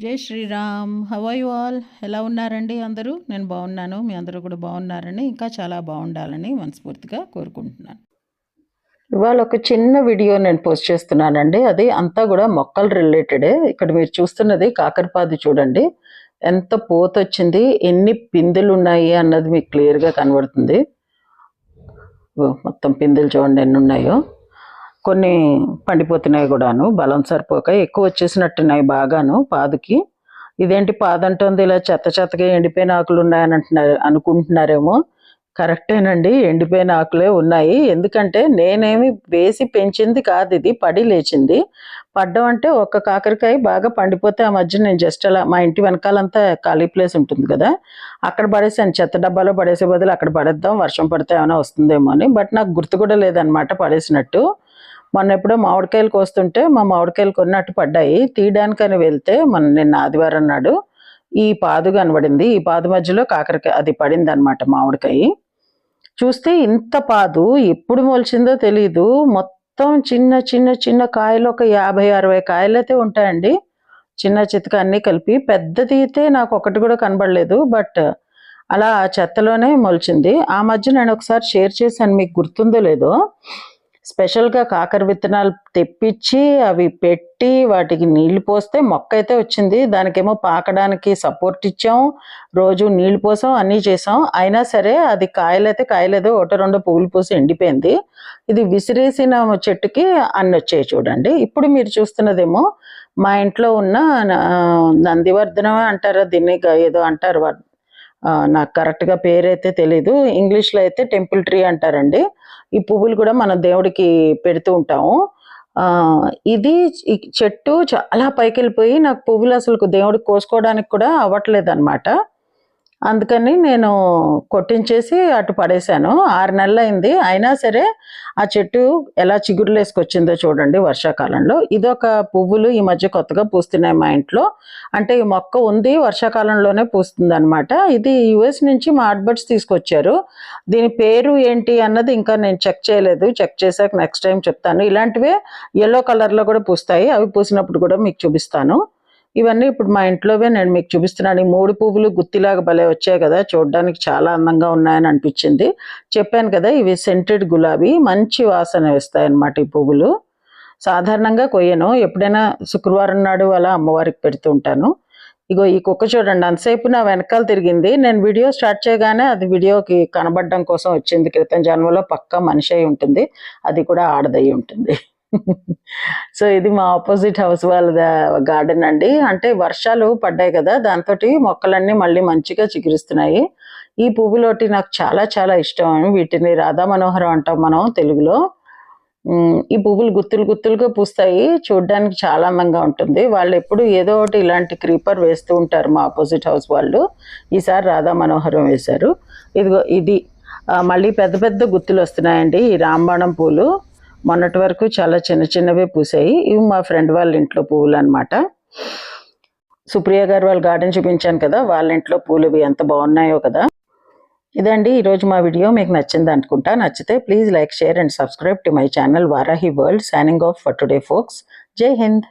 జై శ్రీరామ్. హవై ఆల్ ఎలా ఉన్నారండి అందరూ? నేను బాగున్నాను. మీ అందరూ కూడా బాగున్నారని ఇంకా చాలా బాగుండాలని మనస్ఫూర్తిగా కోరుకుంటున్నాను. ఇవాళ ఒక చిన్న వీడియో నేను పోస్ట్ చేస్తున్నానండి. అది అంతా కూడా మొక్కలు రిలేటెడే ఇక్కడ మీరు చూస్తున్నది కాకరపాది చూడండి. ఎంత పూత వచ్చింది ఎన్ని పిందులు ఉన్నాయి అన్నది మీకు క్లియర్గా కనబడుతుంది. మొత్తం పిందులు చూడండి ఎన్ని ఉన్నాయో. కొన్ని పండిపోతున్నాయి కూడాను. బలం సరిపోక ఎక్కువ వచ్చేసినట్టున్నాయి బాగాను పాదుకి. ఇదేంటి పాదంటుంది? ఇలా చెత్త చెత్తగా ఎండిపోయిన ఆకులు ఉన్నాయని అంటున్నారు అనుకుంటున్నారేమో. కరెక్టేనండి ఎండిపోయిన ఆకులే ఉన్నాయి. ఎందుకంటే నేనేమి వేసి పెంచింది కాదు ఇది పడి లేచింది. పడ్డం అంటే ఒక్క కాకరకాయ బాగా పండిపోతే ఆ మధ్య నేను జస్ట్ అలా మా ఇంటి వెనకాలంతా ఖాళీ ప్లేస్ ఉంటుంది కదా అక్కడ పడేసాను చెత్త డబ్బాలో పడేసే బదులు అక్కడ పడేద్దాం వర్షం పడితే ఏమైనా వస్తుందేమో అని. బట్ నాకు గుర్తు కూడా లేదనమాట పడేసినట్టు. మొన్న ఎప్పుడో మామిడికాయలు కోస్తుంటే మా మామిడికాయలు కొన్నట్టు పడ్డాయి. తీయడానికని వెళ్తే మొన్న నిన్న ఆదివారం నాడు ఈ పాదు కనబడింది. ఈ పాదు మధ్యలో కాకరకాయ అది పడింది అనమాట మామిడికాయ. చూస్తే ఇంత పాదు ఎప్పుడు మొలిచిందో తెలియదు మొత్తం చిన్న చిన్న చిన్న కాయలు ఒక యాభై అరవై కాయలు అయితే ఉంటాయండి. చిన్న చితక అన్నీ కలిపి పెద్దది అయితే నాకు ఒకటి కూడా కనబడలేదు. బట్ అలా ఆ చెత్తలోనే మొలిచింది. ఆ మధ్య నేను ఒకసారి షేర్ చేశాను మీకు గుర్తుందో లేదో. స్పెషల్గా కాకర విత్తనాలు తెప్పించి అవి పెట్టి వాటికి నీళ్ళు పోస్తే మొక్క అయితే వచ్చింది. దానికేమో పాకడానికి సపోర్ట్ ఇచ్చాం. రోజు నీళ్ళు పోసాం అన్నీ చేసాం. అయినా సరే అది కాయలైతే కాయలేదు. ఒకటి రెండో పువ్వులు పూసి ఎండిపోయింది. ఇది విసిరేసిన చెట్టుకి అన్ని వచ్చాయి చూడండి. ఇప్పుడు మీరు చూస్తున్నదేమో మా ఇంట్లో ఉన్న నందివర్ధనమే అంటారా దీన్ని ఏదో అంటారు నాకు కరెక్ట్గా పేరైతే తెలీదు. ఇంగ్లీష్లో అయితే టెంపుల్ ట్రీ అంటారండి. ఈ పువ్వులు కూడా మనం దేవుడికి పెడుతూ ఉంటాము. ఇది చెట్టు చాలా పైకి వెళ్ళిపోయి నాకు పువ్వులు అసలు దేవుడికి కోసుకోవడానికి కూడా అవ్వట్లేదు అనమాట అందుకని నేను కొట్టించేసి అటు పడేశాను. ఆరు నెలలు అయింది అయినా సరే ఆ చెట్టు ఎలా చిగురులేసుకొచ్చిందో చూడండి వర్షాకాలంలో. ఇదొక పువ్వులు ఈ మధ్య కొత్తగా పూస్తున్నాయి మా ఇంట్లో. అంటే ఈ మొక్క ఉంది వర్షాకాలంలోనే పూస్తుంది అనమాట ఇది యుఎస్ నుంచి మా ఆర్ట్బర్డ్స్ తీసుకొచ్చారు. దీని పేరు ఏంటి అన్నది ఇంకా నేను చెక్ చేయలేదు. చెక్ చేశాక నెక్స్ట్ టైం చెప్తాను. ఇలాంటివే ఎల్లో కలర్లో కూడా పూస్తాయి. అవి పూసినప్పుడు కూడా మీకు చూపిస్తాను. ఇవన్నీ ఇప్పుడు మా ఇంట్లోవే నేను మీకు చూపిస్తున్నాను. ఈ మూడు పువ్వులు గుత్తిలాగా భలే వచ్చాయి కదా. చూడడానికి చాలా అందంగా ఉన్నాయని అనిపించింది. చెప్పాను కదా ఇవి సెంటెడ్ గులాబీ. మంచి వాసన వేస్తాయి అన్నమాట ఈ పువ్వులు. సాధారణంగా కొయ్యను. ఎప్పుడైనా శుక్రవారం నాడు అలా అమ్మవారికి పెడుతూ ఉంటాను. ఇగో ఈ కుక్క చూడండి అంతసేపు నా వెనకాల తిరిగింది. నేను వీడియో స్టార్ట్ చేయగానే అది వీడియోకి కనబడడం కోసం వచ్చింది. క్రితం జన్మలో పక్క మనిషి అయి ఉంటుంది. అది కూడా ఆడదై ఉంటుంది. సో ఇది మా ఆపోజిట్ హౌస్ వాళ్ళ గార్డెన్ అండి. అంటే వర్షాలు పడ్డాయి కదా దాంతో మొక్కలన్నీ మళ్ళీ మంచిగా చిగురిస్తున్నాయి. ఈ పువ్వులోటి నాకు చాలా చాలా ఇష్టం. వీటిని రాధా మనోహరం అంటాం మనం తెలుగులో. ఈ పువ్వులు గుత్తులు గుత్తులుగా పూస్తాయి. చూడడానికి చాలా అందంగా ఉంటుంది. వాళ్ళు ఎప్పుడు ఏదో ఒకటి ఇలాంటి క్రీపర్ వేస్తూ ఉంటారు మా ఆపోజిట్ హౌస్ వాళ్ళు. ఈసారి రాధా మనోహరం వేశారు. ఇదిగో ఇది మళ్ళీ పెద్ద పెద్ద గుత్తులు వస్తున్నాయండి. ఈ రాంబాణం పూలు. మొన్నటి వరకు చాలా చిన్న చిన్నవే పూసాయి. ఇవి మా ఫ్రెండ్ వాళ్ళ ఇంట్లో పువ్వులు అనమాట సుప్రియ గారు వాళ్ళ గార్డెన్ చూపించాను కదా వాళ్ళ ఇంట్లో పూలు ఇవి ఎంత బాగున్నాయో కదా. ఇదండి ఈరోజు మా వీడియో. మీకు నచ్చింది అనుకుంటా. నచ్చితే please like share and subscribe to my channel Varahi world signing off for today folks Jai Hind.